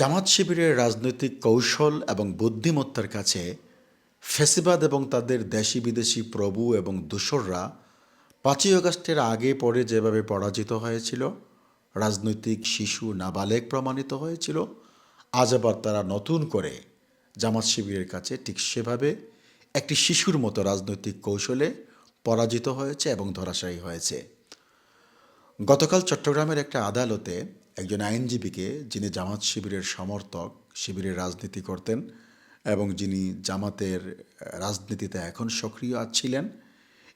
জামাত শিবিরের রাজনৈতিক কৌশল এবং বুদ্ধিমত্তার কাছে ফেসিবাদ এবং তাদের দেশি বিদেশি প্রভু এবং দূষররা পাঁচই আগস্টের আগে পরে যেভাবে পরাজিত হয়েছিল, রাজনৈতিক শিশু নাবালেগ প্রমাণিত হয়েছিল, আজ আবার তারা নতুন করে জামাত শিবিরের কাছে ঠিক সেভাবে একটি শিশুর মতো রাজনৈতিক কৌশলে পরাজিত হয়েছে এবং ধরাশায়ী হয়েছে। গতকাল চট্টগ্রামের একটা আদালতে একজন আইনজীবীকে যিনি জামাত শিবিরের সমর্থক, শিবিরের রাজনীতি করতেন এবং যিনি জামাতের রাজনীতিতে এখন সক্রিয় ছিলেন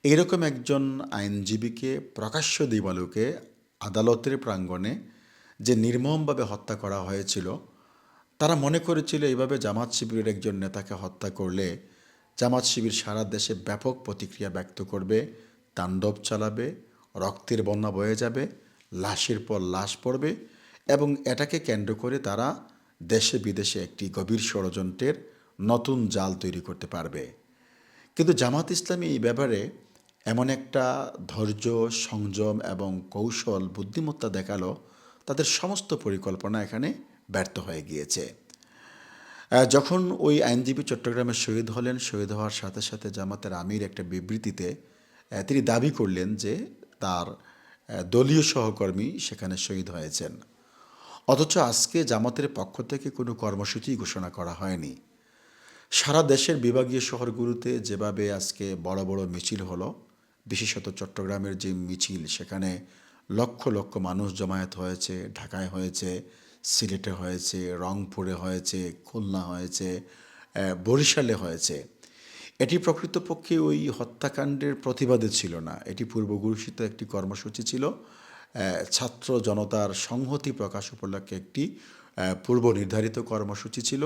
এইরকম একজন আইনজীবীকে, প্রকাশ্য দিবালুকে আদালতের প্রাঙ্গণে যে নির্মমভাবে হত্যা করা হয়েছিল, তারা মনে করেছিল এইভাবে জামাত শিবিরের একজন নেতাকে হত্যা করলে জামাত শিবির সারা দেশে ব্যাপক প্রতিক্রিয়া ব্যক্ত করবে, তাণ্ডব চালাবে, রক্তের বন্যা বয়ে যাবে, লাশের পর লাশ পড়বে এবং এটাকে কেন্দ্র করে তারা দেশে বিদেশে একটি গভীর ষড়যন্ত্রের নতুন জাল তৈরি করতে পারবে। কিন্তু জামাত ইসলামী এই ব্যাপারে এমন একটা ধৈর্য, সংযম এবং কৌশল, বুদ্ধিমত্তা দেখাল, তাদের সমস্ত পরিকল্পনা এখানে ব্যর্থ হয়ে গিয়েছে। যখন ওই আইনজীবী চট্টগ্রামে শহীদ হলেন, শহীদ হওয়ার সাথে সাথে জামাতের আমির একটা বিবৃতিতে তিনি দাবি করলেন যে তার দলীয় সহকর্মী সেখানে শহীদ হয়েছেন। অথচ আজকে জামাতের পক্ষ থেকে কোনো কর্মসূচি ঘোষণা করা হয়নি। সারা দেশের বিভাগীয় শহরগুলোতে যেভাবে আজকে বড় বড় মিছিল হলো, বিশেষত চট্টগ্রামের যে মিছিল, সেখানে লক্ষ লক্ষ মানুষ জমায়েত হয়েছে, ঢাকায় হয়েছে, সিলেটে হয়েছে, রংপুরে হয়েছে, খুলনা হয়েছে বরিশালে হয়েছে। এটি প্রকৃতপক্ষে ওই হত্যাকাণ্ডের প্রতিবাদে ছিল না। এটি পূর্বঘোষিত একটি কর্মসূচি ছিল। ছাত্র জনতার সংহতি প্রকাশ উপলক্ষে একটি পূর্ব নির্ধারিত কর্মসূচি ছিল।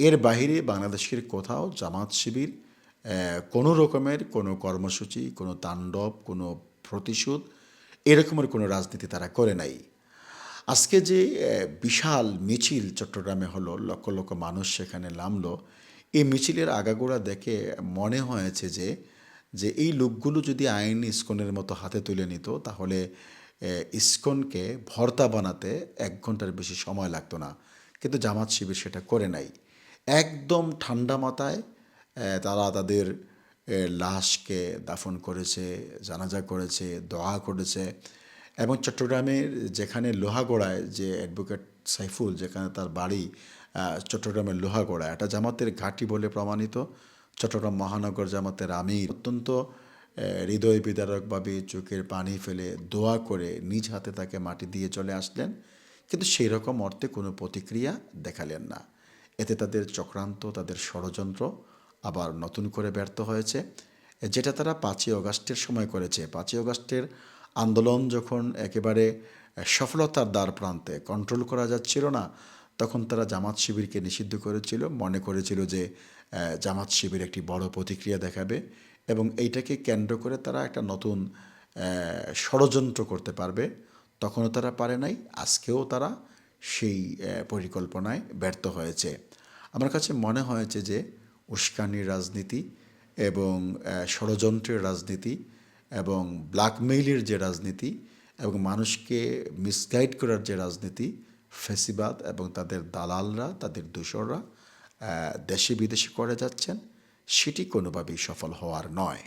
এর বাইরে বাংলাদেশের কোথাও জামাত শিবির কোনো রকমের কোনো কর্মসূচি, কোনো তাণ্ডব, কোনো প্রতিশোধ এরকমের কোনো রাজনীতি তারা করে নাই। আজকে যে বিশাল মিছিল চট্টগ্রামে হলো, লক্ষ লক্ষ মানুষ সেখানে নামলো এই মিছিলের আগাগোড়া দেখে মনে হয়েছে যে যে এই লোকগুলো যদি আইন ইস্কনের মতো হাতে তুলে নিত, তাহলে ইস্কনকে ভর্তা বানাতে এক ঘণ্টার বেশি সময় লাগতো না। কিন্তু জামাত শিবির সেটা করে নাই। একদম ঠান্ডা মাথায় তারা তাদের লাশকে দাফন করেছে, জানাজা করেছে, দোয়া করেছে এবং চট্টগ্রামের যেখানে লোহাগড়ায় যে অ্যাডভোকেট সাইফুল, যেখানে তার বাড়ি চট্টগ্রামের লোহাগড়া এটা জামাতের ঘাঁটি বলে প্রমাণিত। চট্টগ্রাম মহানগর জামাতের আমির। অত্যন্ত হৃদয় বিদারকভাবে চোখের পানি ফেলে দোয়া করে নিজ হাতে তাকে মাটি দিয়ে চলে আসলেন, কিন্তু সেই রকম অর্থে কোনো প্রতিক্রিয়া দেখালেন না। এতে তাদের চক্রান্ত, তাদের ষড়যন্ত্র আবার নতুন করে ব্যর্থ হয়েছে, যেটা তারা পাঁচই অগাস্টের সময় করেছে। পাঁচই অগাস্টের আন্দোলন যখন একেবারে সফলতার দ্বার প্রান্তে কন্ট্রোল করা যাচ্ছিল না তখন তারা জামাত শিবিরকে নিষিদ্ধ করেছিল, মনে করেছিল যে জামাত শিবির একটি বড় প্রতিক্রিয়া দেখাবে এবং এইটাকে কেন্দ্র করে তারা একটা নতুন ষড়যন্ত্র করতে পারবে। তখনও তারা পারে নাই, আজকেও তারা সেই পরিকল্পনায় ব্যর্থ হয়েছে। আমার কাছে মনে হয়েছে যে, উস্কানির রাজনীতি এবং ষড়যন্ত্রের রাজনীতি এবং ব্ল্যাকমেইলের যে রাজনীতি এবং মানুষকে মিসগাইড করার যে রাজনীতি ফেসিবাদ এবং তাদের দালালরা, তাদের দূষররা দেশে বিদেশে করে যাচ্ছেন, সেটি কোনোভাবেই সফল হওয়ার নয়।